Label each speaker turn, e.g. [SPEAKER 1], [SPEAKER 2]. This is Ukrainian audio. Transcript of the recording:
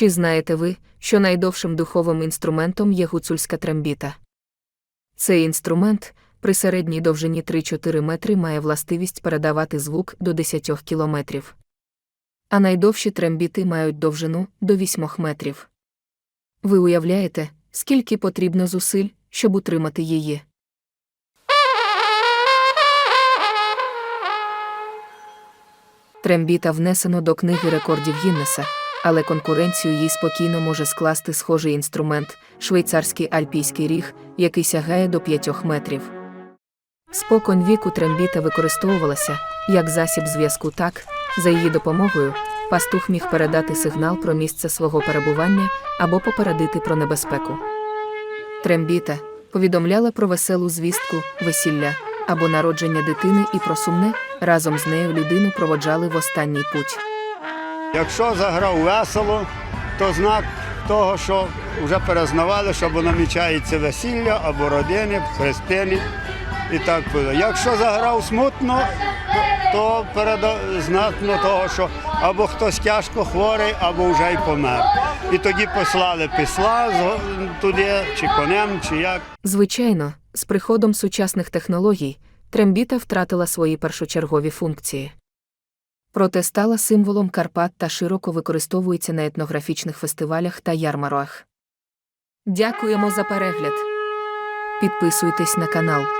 [SPEAKER 1] Чи знаєте ви, що найдовшим духовим інструментом є гуцульська трембіта? Цей інструмент при середній довжині 3-4 метри має властивість передавати звук до 10 кілометрів. А найдовші трембіти мають довжину до 8 метрів. Ви уявляєте, скільки потрібно зусиль, щоб утримати її? Трембіта внесено до книги рекордів Гіннеса, але конкуренцію їй спокійно може скласти схожий інструмент швейцарський альпійський ріг, який сягає до 5 метрів. Споконь віку трембіта використовувалася як засіб зв'язку так, за її допомогою, пастух міг передати сигнал про місце свого перебування або попередити про небезпеку. Трембіта повідомляла про веселу звістку, весілля або народження дитини і про сумне, разом з нею людину проводжали в останній путь.
[SPEAKER 2] Якщо заграв весело, то знак того, що вже перезнавали, що намічається весілля, або родини, хрестини і так буде. Якщо заграв смутно, то, то переда- знатно того, що або хтось тяжко хворий, або вже й помер. І тоді послали післа туди, чи конем, чи як.
[SPEAKER 1] Звичайно, з приходом сучасних технологій трембіта втратила свої першочергові функції. Проте стала символом Карпат та широко використовується на етнографічних фестивалях та ярмарках. Дякуємо за перегляд. Підписуйтесь на канал.